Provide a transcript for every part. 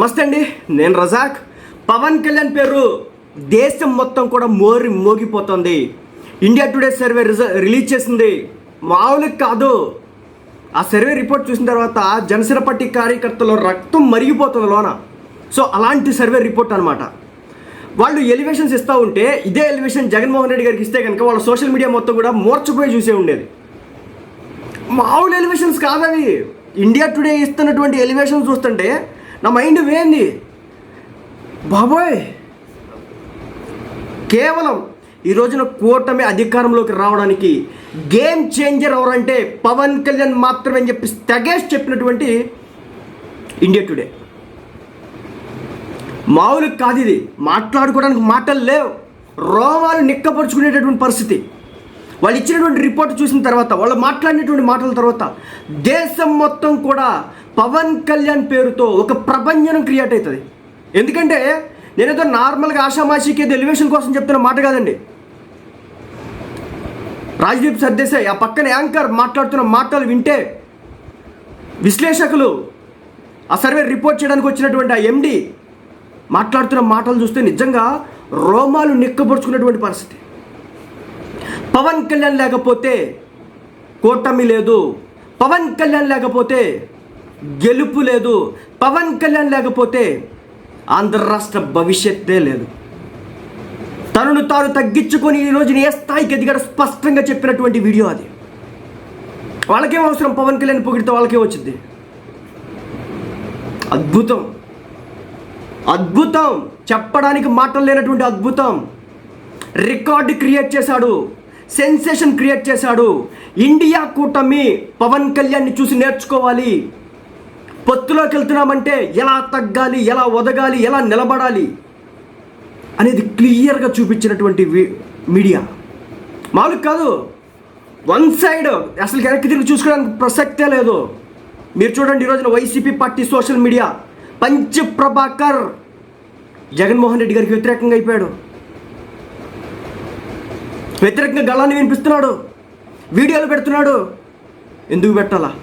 నమస్తే అండి నేను రజాక్. పవన్ కళ్యాణ్ పేరు దేశం మొత్తం కూడా మోరి మోగిపోతుంది. ఇండియా టుడే సర్వే రిజ- రిలీజ్ చేసింది. మామూలుగా కాదు. ఆ సర్వే రిపోర్ట్ చూసిన తర్వాత జనసేన పార్టీ కార్యకర్తలు రక్తం మరిగిపోతుంది లోన. సో అలాంటి సర్వే రిపోర్ట్ అనమాట వాళ్ళు ఎలివేషన్స్ ఇస్తూ ఉంటే ఇదే ఎలివేషన్ జగన్మోహన్ రెడ్డి గారికి ఇస్తే కనుక వాళ్ళ సోషల్ మీడియా మొత్తం కూడా మోర్చిపోయి చూసే ఉండేది. మామూలు ఎలివేషన్స్ కాదవి. ఇండియా టుడే ఇస్తున్నటువంటి ఎలివేషన్స్ చూస్తుంటే నా మైండ్ వేంది? బాబోయ్! కేవలం ఈ రోజున కూటమి అధికారంలోకి రావడానికి గేమ్ చేంజర్ ఎవరంటే పవన్ కళ్యాణ్ మాత్రమే అని చెప్పి తెగేసి చెప్పినటువంటి ఇండియా టుడే మామూలు కాదు ఇది. మాట్లాడుకోవడానికి మాటలు లేవు. రోమాలు నిక్కపరుచుకునేటటువంటి పరిస్థితి. వాళ్ళు ఇచ్చినటువంటి రిపోర్ట్ చూసిన తర్వాత వాళ్ళు మాట్లాడినటువంటి మాటల తర్వాత దేశం మొత్తం కూడా పవన్ కళ్యాణ్ పేరుతో ఒక ప్రభంజనం క్రియేట్ అవుతుంది. ఎందుకంటే నేనేదో నార్మల్గా ఆషామాషికి ఏదో ఎలివేషన్ కోసం చెప్తున్న మాట కాదండి. రాజ్దీప్ సర్దేశాయ్ ఆ పక్కన యాంకర్ మాట్లాడుతున్న మాటలు వింటే విశ్లేషకులు ఆ సర్వే రిపోర్ట్ చేయడానికి వచ్చినటువంటి ఆ ఎండి మాట్లాడుతున్న మాటలు చూస్తే నిజంగా రోమాలు నిక్కపరుచుకున్నటువంటి పరిస్థితి. పవన్ కళ్యాణ్ లేకపోతే కూటమి లేదు. పవన్ కళ్యాణ్ లేకపోతే గెలుపు లేదు. పవన్ కళ్యాణ్ లేకపోతే ఆంధ్ర రాష్ట్ర భవిష్యత్తే లేదు. తనను తాను తగ్గించుకొని ఈ రోజున ఏ స్థాయికి ఎదిగాడు స్పష్టంగా చెప్పినటువంటి వీడియో అది. వాళ్ళకేం అవసరం పవన్ కళ్యాణ్ పొగిడితే వాళ్ళకే వచ్చింది. అద్భుతం. అద్భుతం. చెప్పడానికి మాటలు లేనటువంటి అద్భుతం. రికార్డు క్రియేట్ చేశాడు. సెన్సేషన్ క్రియేట్ చేశాడు. ఇండియా కూటమి పవన్ కళ్యాణ్ని చూసి నేర్చుకోవాలి. పొత్తులోకి వెళ్తున్నామంటే ఎలా తగ్గాలి ఎలా ఒదగాలి ఎలా నిలబడాలి అనేది క్లియర్గా చూపించినటువంటి మీడియా. మామూలు కాదు. వన్ సైడ్ అసలు వెనక్కి తిరిగి చూసుకోవడానికి ప్రసక్తే లేదు. మీరు చూడండి ఈ రోజున వైసీపీ పార్టీ సోషల్ మీడియా. పంచ ప్రభాకర్ జగన్మోహన్ రెడ్డి గారికి వ్యతిరేకంగా అయిపోయాడు. వ్యతిరేకంగా గళాన్ని వినిపిస్తున్నాడు. వీడియోలు పెడుతున్నాడు. ఎందుకు పెట్టాలా?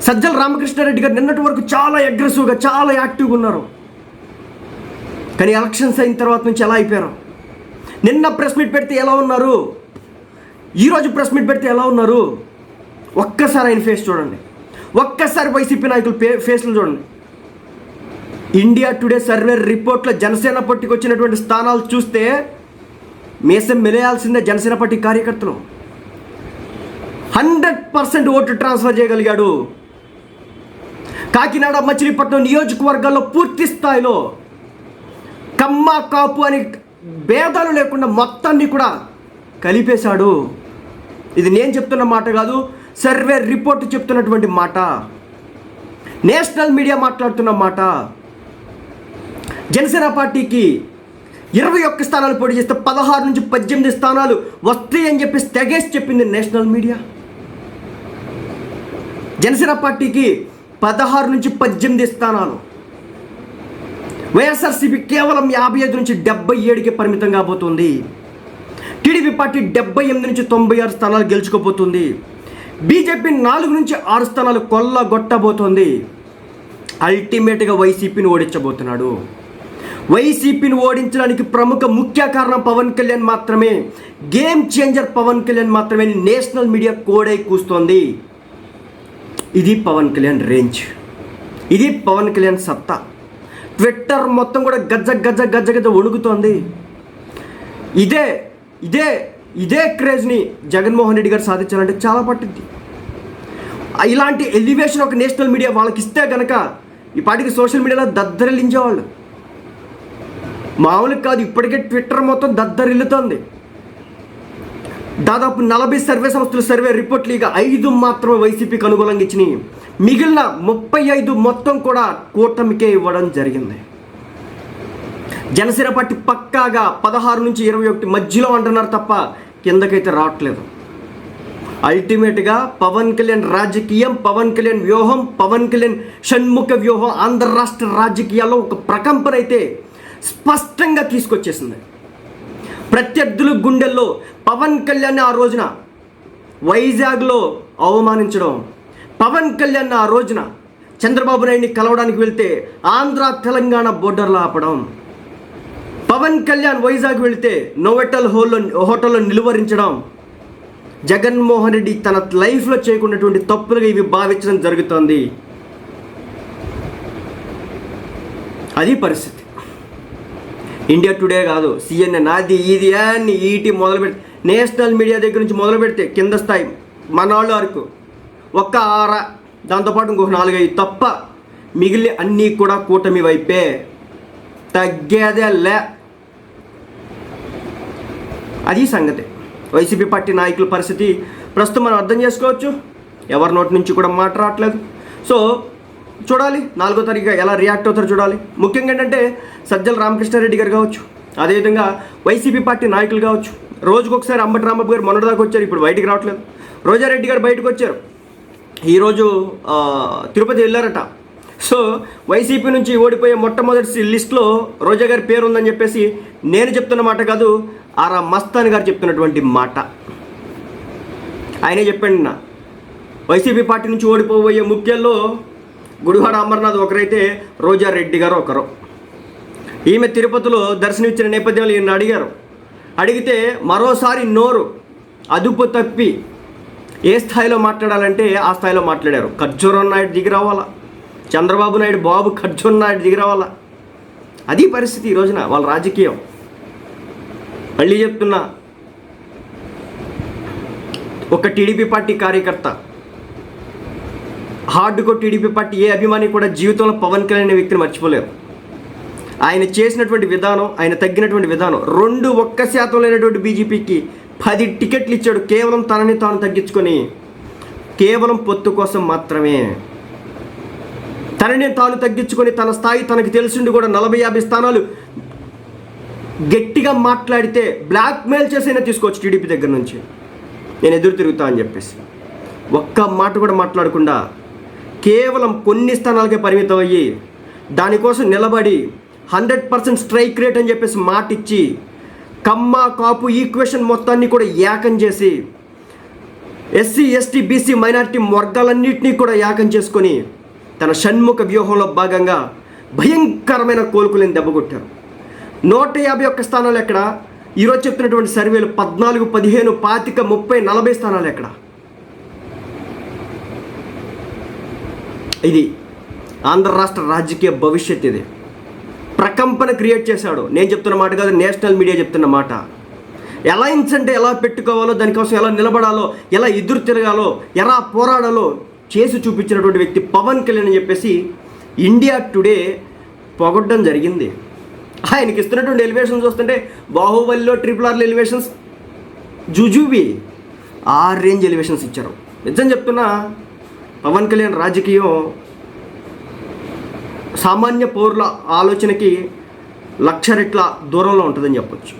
సజ్జల రామకృష్ణారెడ్డి గారు నిన్నటి వరకు చాలా అగ్రెసివ్గా చాలా యాక్టివ్గా ఉన్నారు. కానీ ఎలక్షన్స్ అయిన తర్వాత నుంచి ఎలా అయిపోయారు? నిన్న ప్రెస్ మీట్ పెడితే ఎలా ఉన్నారు? ఈరోజు ప్రెస్ మీట్ పెడితే ఎలా ఉన్నారు? ఒక్కసారి ఆయన ఫేస్ చూడండి. ఒక్కసారి వైసీపీ నాయకుల పే ఫేస్లు చూడండి. ఇండియా టుడే సర్వే రిపోర్ట్లో జనసేన పట్టుకొచ్చినటువంటి స్థానాలు చూస్తే మీసం మెలేయాల్సిందే జనసేన పార్టీ కార్యకర్తలు. హండ్రెడ్ పర్సెంట్ ఓటు ట్రాన్స్ఫర్ చేయగలిగాడు. కాకినాడ మచిలీపట్నం నియోజకవర్గాల్లో పూర్తి స్థాయిలో కమ్మ కాపు అని భేదాలు లేకుండా మొత్తాన్ని కూడా కలిపేశాడు. ఇది నేను చెప్తున్న మాట కాదు సర్వే రిపోర్ట్ చెప్తున్నటువంటి మాట. నేషనల్ మీడియా మాట్లాడుతున్న మాట. జనసేన పార్టీకి ఇరవై ఒక్క స్థానాలు పోటీ చేస్తే పదహారు నుంచి పద్దెనిమిది స్థానాలు వస్తాయి అని చెప్పి తెగేసి చెప్పింది నేషనల్ మీడియా. జనసేన పార్టీకి పదహారు నుంచి పద్దెనిమిది స్థానాలు. వైఎస్ఆర్సీపీ కేవలం యాభై ఐదు నుంచి డెబ్బై ఏడుకి పరిమితం కాబోతుంది. టీడీపీ పార్టీ డెబ్బై ఎనిమిది నుంచి తొంభై ఆరు స్థానాలు గెలుచుకోబోతుంది. బీజేపీ నాలుగు నుంచి ఆరు స్థానాలు కొల్లగొట్టబోతోంది. అల్టిమేట్గా వైసీపీని ఓడించబోతున్నాడు. వైసీపీని ఓడించడానికి ప్రముఖ ముఖ్య కారణం పవన్ కళ్యాణ్ మాత్రమే. గేమ్ చేంజర్ పవన్ కళ్యాణ్ మాత్రమే నేషనల్ మీడియా కోడై కూస్తోంది. ఇది పవన్ కళ్యాణ్ రేంజ్. ఇది పవన్ కళ్యాణ్ సత్తా. ట్విట్టర్ మొత్తం కూడా గజ్జ గజ్జ గజ్జ గజ్జ వణుకుతోంది. ఇదే ఇదే ఇదే క్రేజ్ని జగన్మోహన్ రెడ్డి గారు సాధించాలంటే చాలా పట్టింది ఇలాంటి ఎలివేషన్ ఒక నేషనల్ మీడియా వాళ్ళకి ఇస్తే గనక ఈ పాటికి సోషల్ మీడియాలో దద్దరిల్లించేవాళ్ళు. మామూలుగా కాదు ఇప్పటికే ట్విట్టర్ మొత్తం దద్దరిల్లుతోంది. దాదాపు నలభై సర్వే సంస్థలు సర్వే రిపోర్ట్లు ఇక ఐదు మాత్రమే వైసీపీకి అనుకూలంగా ఇచ్చినాయి. మిగిలిన ముప్పై ఐదు మొత్తం కూడా కూటమికే ఇవ్వడం జరిగింది. జనసేన పార్టీ పక్కాగా పదహారు నుంచి ఇరవై ఒకటి మధ్యలో అంటున్నారు తప్ప కిందకైతే రావట్లేదు. అల్టిమేట్గా పవన్ కళ్యాణ్ రాజకీయం పవన్ కళ్యాణ్ వ్యూహం పవన్ కళ్యాణ్ షణ్ముఖ వ్యూహం ఆంధ్ర రాష్ట్ర రాజకీయాల్లో ఒక ప్రకంపన అయితే స్పష్టంగా తీసుకొచ్చేసింది. ప్రత్యర్థుల గుండెల్లో పవన్ కళ్యాణ్ ఆ రోజున వైజాగ్లో అవమానించడం పవన్ కళ్యాణ్ ఆ రోజున చంద్రబాబు నాయుడిని కలవడానికి వెళ్తే ఆంధ్ర తెలంగాణ బోర్డర్లో ఆపడం పవన్ కళ్యాణ్ వైజాగ్ వెళ్తే నోవెటల్ హోల్లో హోటల్లో నిలువరించడం జగన్మోహన్ రెడ్డి తన లైఫ్లో చేయకున్నటువంటి తప్పులుగా ఇవి భావించడం జరుగుతోంది. అది పరిస్థితి. ఇండియా టుడే కాదు సిఎన్ఎన్ అది ఇది అని ఈటీ మొదలు పెడితే నేషనల్ మీడియా దగ్గర నుంచి మొదలు పెడితే కింద స్థాయి మన వాళ్ళు వరకు. ఒక్క ఆర దాంతోపాటు ఇంకొక నాలుగైదు తప్ప మిగిలిన అన్నీ కూడా కూటమి వైపే. తగ్గేదే లే అది సంగతి. వైసీపీ పార్టీ నాయకుల పరిస్థితి ప్రస్తుతం మనం అర్థం చేసుకోవచ్చు. ఎవరి నోటి నుంచి కూడా మాట రావట్లేదు. సో చూడాలి. నాలుగో తారీఖు ఎలా రియాక్ట్ అవుతారు చూడాలి. ముఖ్యంగా ఏంటంటే సజ్జల రామకృష్ణారెడ్డి గారు కావచ్చు అదేవిధంగా వైసీపీ పార్టీ నాయకులు కావచ్చు రోజుకొకసారి అంబటి రాంబాబు గారు మొన్నటిదాకా వచ్చారు ఇప్పుడు బయటికి రావట్లేదు. రోజారెడ్డి గారు బయటకు వచ్చారు. ఈరోజు తిరుపతి వెళ్ళారట. సో వైసీపీ నుంచి ఓడిపోయే మొట్టమొదటి లిస్ట్లో రోజా గారి పేరు ఉందని చెప్పేసి నేను చెప్తున్న మాట కాదు ఆరా మస్తాన్ గారు చెప్తున్నటువంటి మాట. ఆయనే చెప్పండి నా వైసీపీ పార్టీ నుంచి ఓడిపోబోయే ముఖ్యాల్లో గుడివాడ అమర్నాథ్ ఒకరైతే రోజా రెడ్డి గారు ఒకరు. ఈమె తిరుపతిలో దర్శనమిచ్చిన నేపథ్యంలో ఈయన అడిగారు. అడిగితే మరోసారి నోరు అదుపు తప్పి ఏ స్థాయిలో మాట్లాడాలంటే ఆ స్థాయిలో మాట్లాడారు. ఖర్జూరం నాయుడు దిగి రావాలా? చంద్రబాబు నాయుడు బాబు ఖర్జూరం నాయుడు దిగి రావాలా? అది పరిస్థితి ఈ రోజున వాళ్ళ రాజకీయం. మళ్ళీ చెప్తున్నా ఒక టీడీపీ పార్టీ కార్యకర్త హార్డ్ కో టీడీపీ పార్టీ ఏ అభిమాని కూడా జీవితంలో పవన్ కళ్యాణ్ అనే వ్యక్తిని మర్చిపోలేరు. ఆయన చేసినటువంటి విధానం ఆయన తగ్గినటువంటి విధానం రెండు ఒక్క శాతం లేనటువంటి బీజేపీకి పది టికెట్లు ఇచ్చాడు. కేవలం తనని తాను తగ్గించుకొని కేవలం పొత్తు కోసం మాత్రమే. తనని తాను తగ్గించుకొని తన స్థాయి తనకు తెలిసిండి కూడా నలభై యాభై స్థానాలు గట్టిగా మాట్లాడితే బ్లాక్మెయిల్ చేసైనా తీసుకోవచ్చు టీడీపీ దగ్గర నుంచి. నేను ఎదురు తిరుగుతా అని చెప్పేసి. ఒక్క మాట కూడా మాట్లాడకుండా కేవలం కొన్ని స్థానాలకే పరిమితం అయ్యి దానికోసం నిలబడి హండ్రెడ్ పర్సెంట్ స్ట్రైక్ రేట్ అని చెప్పేసి మాట ఇచ్చి కమ్మ కాపు ఈక్వేషన్ మొత్తాన్ని కూడా ఏకం చేసి ఎస్సీ ఎస్టీ బీసీ మైనారిటీ వర్గాలన్నింటినీ కూడా ఏకం చేసుకొని తన షణ్ముఖ వ్యూహంలో భాగంగా భయంకరమైన కోలుకులేని దెబ్బకొట్టారు నూట యాభై ఒక్క స్థానాలు ఎక్కడ? ఈరోజు చెప్తున్నటువంటి సర్వేలు పద్నాలుగు పదిహేను పాతిక ముప్పై నలభై స్థానాలు ఎక్కడ? ఇది ఆంధ్ర రాష్ట్ర రాజకీయ భవిష్యత్ ఇది. ప్రకంపన క్రియేట్ చేశాడు. నేను చెప్తున్న మాట కాదు నేషనల్ మీడియా చెప్తున్న మాట. ఎలయన్స్ అంటే ఎలా పెట్టుకోవాలో దానికోసం ఎలా నిలబడాలో ఎలా ఎదురు తిరగాలో ఎలా పోరాడాలో చేసి చూపించినటువంటి వ్యక్తి పవన్ కళ్యాణ్ అని చెప్పేసి ఇండియా టుడే పొగడ్డం జరిగింది. ఆయనకి ఇస్తున్నటువంటి ఎలివేషన్స్ చూస్తుంటే బాహుబలిలో ట్రిపుల్ ఆర్ల ఎలివేషన్స్ జుజుబి ఆ రేంజ్ ఎలివేషన్స్ ఇచ్చారు. నిజం చెప్తున్నా పవన్ కళ్యాణ్ రాజకీయం సామాన్య పౌరుల ఆలోచనకి లక్ష రెట్ల దూరంలో ఉంటుందని చెప్పొచ్చు.